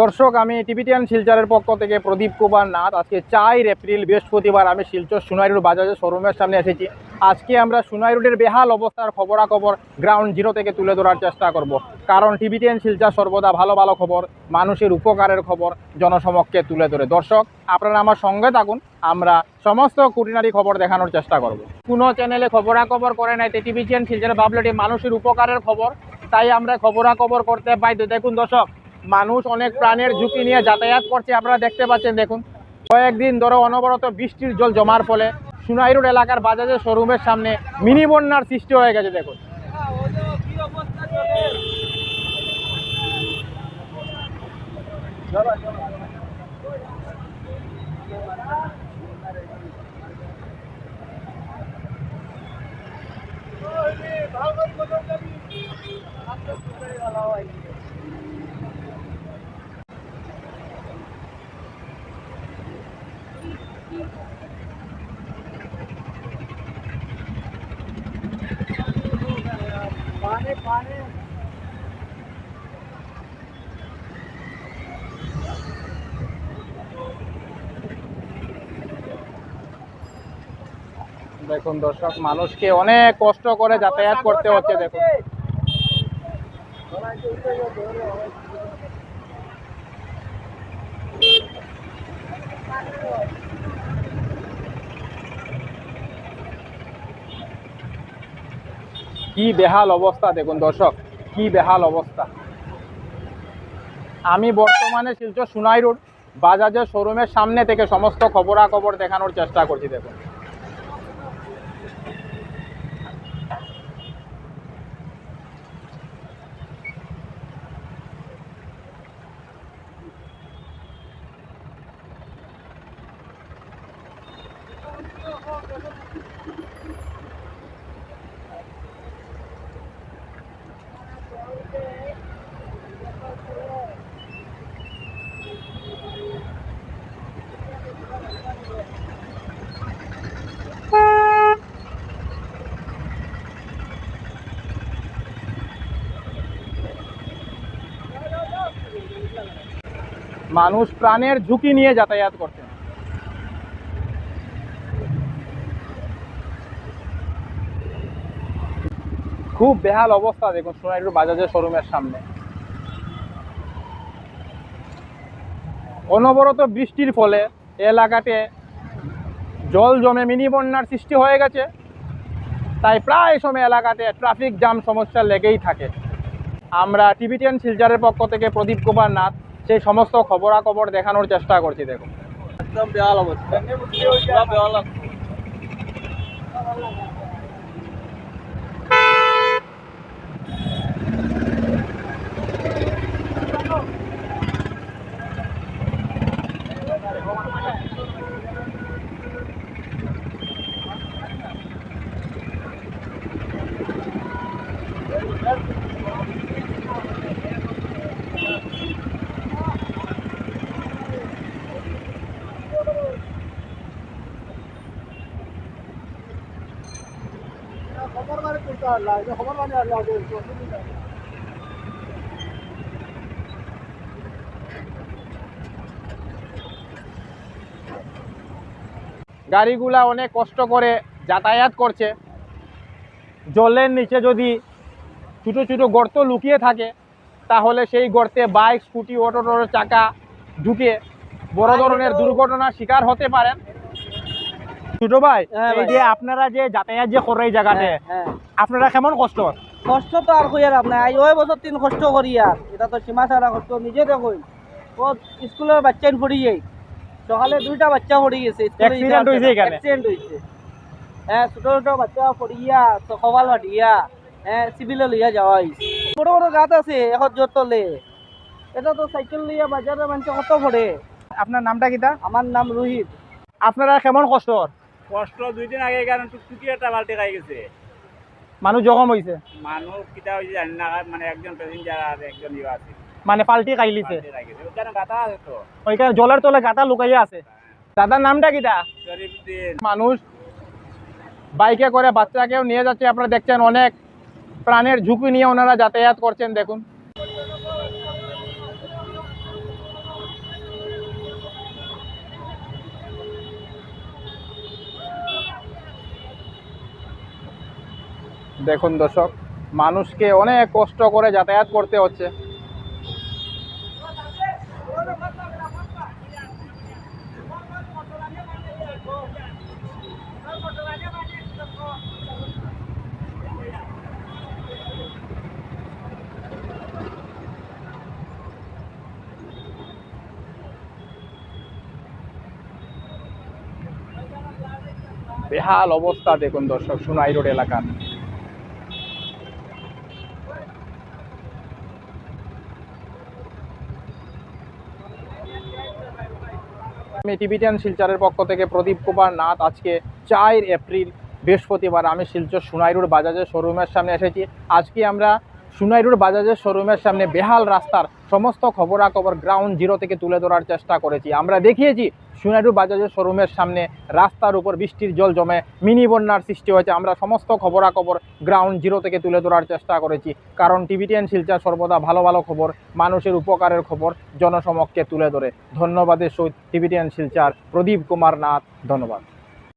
দর্শক, আমি টিভিটিয়ান শিলচরের পক্ষ থেকে প্রদীপ কুমার নাথ। আজকে চার এপ্রিল, বৃহস্পতিবার আমি শিলচর সোনাই রোড বাজাজের শোরুমের সামনে এসেছি। আজকে আমরা সোনাই রোডের বেহাল অবস্থার খবরাখবর গ্রাউন্ড জিরো থেকে তুলে ধরার চেষ্টা করব। কারণ টিভিটিয়ান শিলচর সর্বদা ভালো ভালো খবর, মানুষের উপকারের খবর জনসমক্ষে তুলে ধরে। দর্শক, আপনারা আমার সঙ্গে থাকুন, আমরা সমস্ত কুটিনারি খবর দেখানোর চেষ্টা করব। কোনো চ্যানেলে খবরাখবর করে নাই টিভিটিয়ান শিলচরে ভাবলেটি মানুষের উপকারের খবর, তাই আমরা খবরাখবর করতে বাধ্য দেখুন দর্শক মানুষ অনেক প্রাণের ঝুঁকি নিয়ে যাতায়াত করছে, আপনারা দেখতে পাচ্ছেন, দেখুন। কয়েকদিন ধরে অনবরত বৃষ্টির জল জমার ফলে সুনাই রোড এলাকার বাজাজের শোরুমের সামনে মিনি বন্যার সৃষ্টি হয়ে গেছে, দেখুন। দেখুন দর্শক মানুষকে অনেক কষ্ট করে যাতায়াত করতে হচ্ছে দেখুন। কি বেহাল অবস্থা দেখুন দর্শক, কি বেহাল অবস্থা। আমি বর্তমানে শিলচর সুনাই রোড বাজাজের শোরুমের সামনে থেকে সমস্ত খবরাখবর দেখানোর চেষ্টা করছি, দেখুন। মানুষ প্রাণের ঝুঁকি নিয়ে যাতায়াত করছেন খুব বেহাল অবস্থা দেখুন সোনাইরুর বাজাজের শোরুমের সামনে। অনবরত বৃষ্টির ফলে এলাকাতে জল জমে মিনি বন্যার সৃষ্টি হয়ে গেছে। তাই প্রায় সময় এলাকাতে ট্রাফিক জ্যাম সমস্যা লেগেই থাকে। আমরা টিভিটিয়ান শিলচারের পক্ষ থেকে প্রদীপ কুমার নাথ সেই সমস্ত খবরাখবর দেখানোর চেষ্টা করছি দেখুন। একদম বেহাল অবস্থা। গাড়িগুলা অনেক কষ্ট করে যাতায়াত করছে। জলের নিচে যদি ছোটো ছোটো গর্ত লুকিয়ে থাকে তাহলে সেই গর্তে বাইক স্কুটি অটো টোটোর চাকা ঢুকে বড় ধরনের দুর্ঘটনার শিকার হতে পারেন। ছোট ভাই হ্যাঁ এই যে আপনারা যে যাতায়াত যে করে এই জায়গাতে হ্যাঁ আপনারা কেমন কষ্ট? কষ্ট তো আর কই আর আপনার ওই বছর তিন কষ্ট করি আর। এটা তো সীমা ছাড়া কষ্ট নিজে দেখুন। ও স্কুলের বাচ্চা পড়ি যাই সকালে দুইটা বাচ্চা পড়ি গেছে Accident হয়েছে এখানে? অ্যাক্সিডেন্ট হয়েছে হ্যাঁ ছোট ছোট বাচ্চা পড়িয়া সকাল বাটিয়া হ্যাঁ সিভিলে লইয়া যাওয়া হয়েছে বড় বড় গাছ আছে এখন জোর তলে। এটা তো সাইকেল লইয়া বাজারে মানুষ কত পড়ে আপনার নামটা কিটা আমার নাম রোহিত। আপনারা কেমন কষ্ট? কষ্ট দুই দিন আগে কারণ টুকটুকি একটা বালতি খাই গেছে। মানুষ জখম হয়েছে মানুষ কিটা হয়েছে জানি না মানে একজন প্যাসেঞ্জার আর একজন ইয়ে আছে। মানে পাল্টি খাইলিছে গাতা আছে তো। ওইখানে জলের তলে গাতা লুকাইয়া আছে। দাদার নামটা কিটা মানুষ বাইকে করে বাচ্চাকেও নিয়ে যাচ্ছে। আপনারা দেখছেন অনেক প্রাণের ঝুঁকি নিয়ে ওনারা যাতায়াত করছেন দেখুন। দেখুন দর্শক, মানুষকে অনেক কষ্ট করে যাতায়াত করতে হচ্ছে। বেহাল অবস্থা দেখুন দর্শক সুনাই রোড এলাকার। আমি টিভিটিয়ান শিলচরের পক্ষ থেকে প্রদীপ কুমার নাথ, আজকে চার এপ্রিল বৃহস্পতিবার আমি শিলচর সুনাইরুর বাজাজের শোরুমের সামনে এসেছি। আজকে আমরা সুনাইরুর বাজাজের শোরুমের সামনে বেহাল রাস্তার সমস্ত খবরাখবর গ্রাউন্ড জিরো থেকে তুলে ধরার চেষ্টা করেছি। আমরা দেখিয়েছি সুনাইরুর বাজাজের শোরুমের সামনে রাস্তার উপর বৃষ্টির জল জমে, মিনি বন্যার সৃষ্টি হয়েছে। আমরা সমস্ত খবরাখবর গ্রাউন্ড জিরো থেকে তুলে ধরার চেষ্টা করেছি। কারণ টিভিটিএন শিলচর সর্বদা ভালো ভালো খবর, মানুষের উপকারের খবর জনসমক্ষে তুলে ধরে। ধন্যবাদের সহিত টিভিটিএন শিলচার, প্রদীপ কুমার নাথ, ধন্যবাদ।